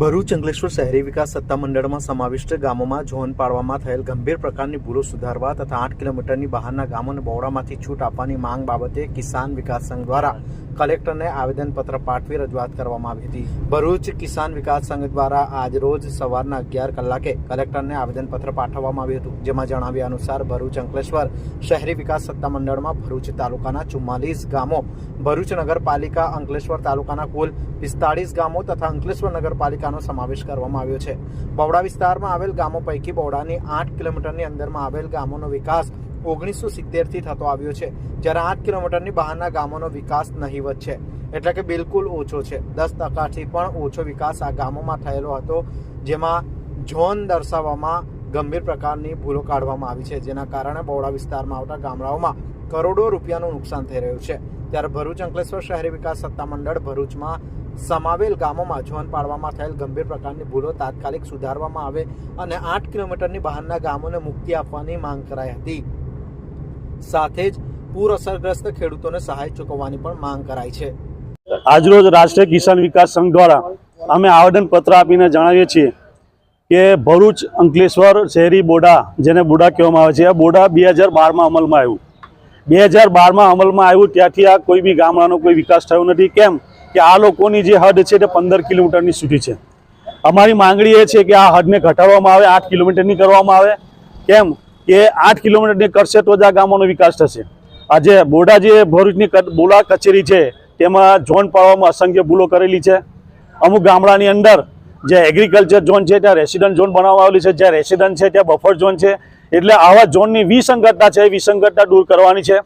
ભરૂચ અંકલેશ્વર શહેરી વિકાસ સત્તામંડળમાં સમાવિષ્ટ ગામોમાં ઝોન પાડવામાં થયેલ ગંભીર પ્રકારની ભૂલો સુધારવા તથા આઠ કિલોમીટરની બહારના ગામોને બહોળામાંથી છૂટ આપવાની માંગ બાબતે કિસાન વિકાસ સંઘ દ્વારા કલેક્ટરને આવેદનપત્ર પાઠવી રજૂઆત કરવામાં આવી હતી. ભરૂચ કિસાન વિકાસ સંઘ દ્વારા આજરોજ સવારના અગિયાર કલાકે કલેક્ટરને આવેદનપત્ર પાઠવવામાં આવ્યું હતું, જેમાં જણાવ્યા અનુસાર ભરૂચ અંકલેશ્વર શહેરી વિકાસ સત્તામંડળમાં ભરૂચ તાલુકાના ચુમ્માલીસ ગામો, ભરૂચ નગરપાલિકા અંકલેશ્વર તાલુકાના કુલ પિસ્તાળીસ ગામો તથા અંકલેશ્વર નગરપાલિકાનો સમાવેશ કરવામાં આવ્યો છે. બવડા વિસ્તારમાં આવેલ ગામો પૈકી બવડાની આઠ કિલોમીટરની અંદરમાં આવેલ ગામોનો વિકાસ ઓગણીસો સિત્તેરથી થતો આવ્યો છે, જ્યારે આઠ કિલોમીટરની બહારના ગામોનો વિકાસ નહીવત છે. એટલે કે બિલકુલ ઓછો છે. દસ ટકાથી પણ ઓછો વિકાસ આ ગામોમાં થયેલો હતો, જેમાં ઝોન દર્શાવવામાં ગંભીર પ્રકારની ભૂલો કાઢવામાં આવી છે, જેના કારણે બહોળા વિસ્તારમાં આવતા ગામડાઓમાં કરોડો રૂપિયાનું નુકસાન થઈ રહ્યું છે. ત્યારે ભરૂચ અંકલેશ્વર શહેરી વિકાસ સત્તામંડળ ભરૂચમાં સમાવેલ ગામોમાં ઝોન પાડવામાં થયેલ ગંભીર પ્રકારની ભૂલો તાત્કાલિક સુધારવામાં આવે અને આઠ કિલોમીટરની બહારના ગામોને મુક્તિ આપવાની માંગ કરાઈ હતી. સાથે જ પૂર અસરગ્રસ્ત ખેડૂતોને સહાય ચૂકવવાની પણ માંગ કરાઈ છે. આજરોજ રાષ્ટ્રીય કિસાન વિકાસ સંઘ દ્વારા અમે આવેદનપત્ર આપીને જણાવીએ છીએ કે ભરૂચ અંકલેશ્વર શહેરી બોડા, જેને બોડા કહેવામાં આવે છે, આ બોડા બે હજાર બારમાં અમલમાં આવ્યું. બે હજાર બારમાં અમલમાં આવ્યું ત્યાંથી આ કોઈ બી ગામડાનો કોઈ વિકાસ થયો નથી. કેમ કે આ લોકોની જે હદ છે તે પંદર કિલોમીટરની સુધી છે. અમારી માંગણી એ છે કે આ હદને ઘટાડવામાં આવે, આઠ કિલોમીટરની કરવામાં આવે. કેમ? કે આઠ કિલોમીટરની કરશે તો જ આ ગામોનો વિકાસ થશે. આજે બોડા જે ભરૂચની બોલા કચેરી છે, તેમાં ઝોન પાડવામાં અસંખ્ય ભૂલો કરેલી છે. અમુક ગામડાની અંદર જે એગ્રીકલ્ચર ઝોન છે, ત્યાં રેસિડન્ટ ઝોન બનાવવામાં આવેલી છે, જ્યાં રેસિડન્ટ છે, ત્યાં બફર ઝોન છે, એટલે આવા ઝોનની વિસંગતતા છે, એ વિસંગતતા દૂર કરવાની છે.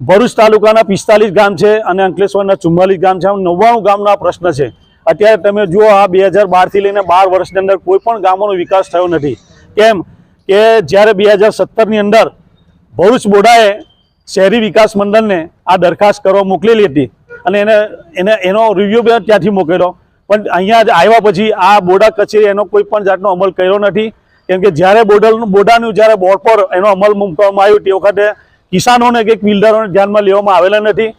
ભરૂચ તાલુકાના પિસ્તાલીસ ગામ છે અને અંકલેશ્વરના ચુમ્માલીસ ગામ છે. નવ્વાણું ગામના પ્રશ્ન છે. અત્યારે તમે જુઓ આ બે હજાર બારથી લઈને બાર વર્ષની અંદર કોઈ પણ ગામોનો વિકાસ થયો નથી. કેમ? કે જ્યારે બે હજાર સત્તરની અંદર ભરૂચ બોડાએ શહેરી વિકાસ મંડળને આ દરખાસ્ત કરવા મોકલેલી હતી અને એને એને, એનો રિવ્યુ બી ત્યાંથી મોકલ્યો. પણ અહીંયા જ આવ્યા પછી આ બોડા કચેરી એનો કોઈ પણ જાતનો અમલ કર્યો નથી. કેમ કે જ્યારે બોડલનું બોડાનું જ્યારે બોર્ડ પર એનો અમલ મૂકવામાં આવ્યો તે વખતે કિસાનોને કે બિલ્ડરોને ધ્યાનમાં લેવામાં આવેલા નથી.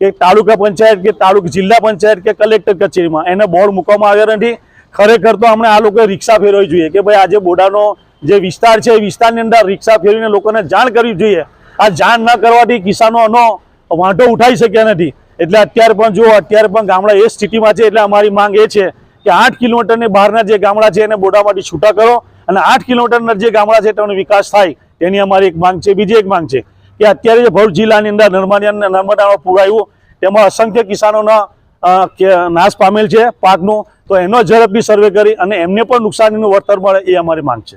કે તાલુકા પંચાયત કે તાલુકા જિલ્લા પંચાયત કે કલેક્ટર કચેરીમાં એને બોર્ડ મૂકવામાં આવ્યા નથી. ખરેખર તો હમણાં આ લોકોએ રિક્ષા ફેરવવી જોઈએ કે ભાઈ આજે બોડાનો જે વિસ્તાર છે એ વિસ્તારની અંદર રિક્ષા ફેરવીને લોકોને જાણ કરવી જોઈએ. આ જાણ ન કરવાથી કિસાનોનો વાંધો ઉઠાઈ શક્યા નથી. એટલે અત્યારે પણ જુઓ, અત્યારે પણ ગામડા એ સ્થિતિમાં છે, એટલે અમારી માંગ એ છે કે આઠ કિલોમીટરની બહારના જે ગામડા છે એને બોડામાંથી છૂટા કરો અને આઠ કિલોમીટરના જે ગામડા છે તેનો વિકાસ થાય. તેની અમારી એક માંગ છે. બીજી એક માંગ છે કે અત્યારે જે ભરૂચ જિલ્લાની અંદર નર્મદા નર્મદાનો પૂર આવ્યું, તેમાં અસંખ્ય કિસાનોના નાશ પામેલ છે પાકનું. તો એનો ઝડપી સર્વે કરી અને એમને પણ નુકસાનીનું વળતર મળે એ અમારી માંગ છે.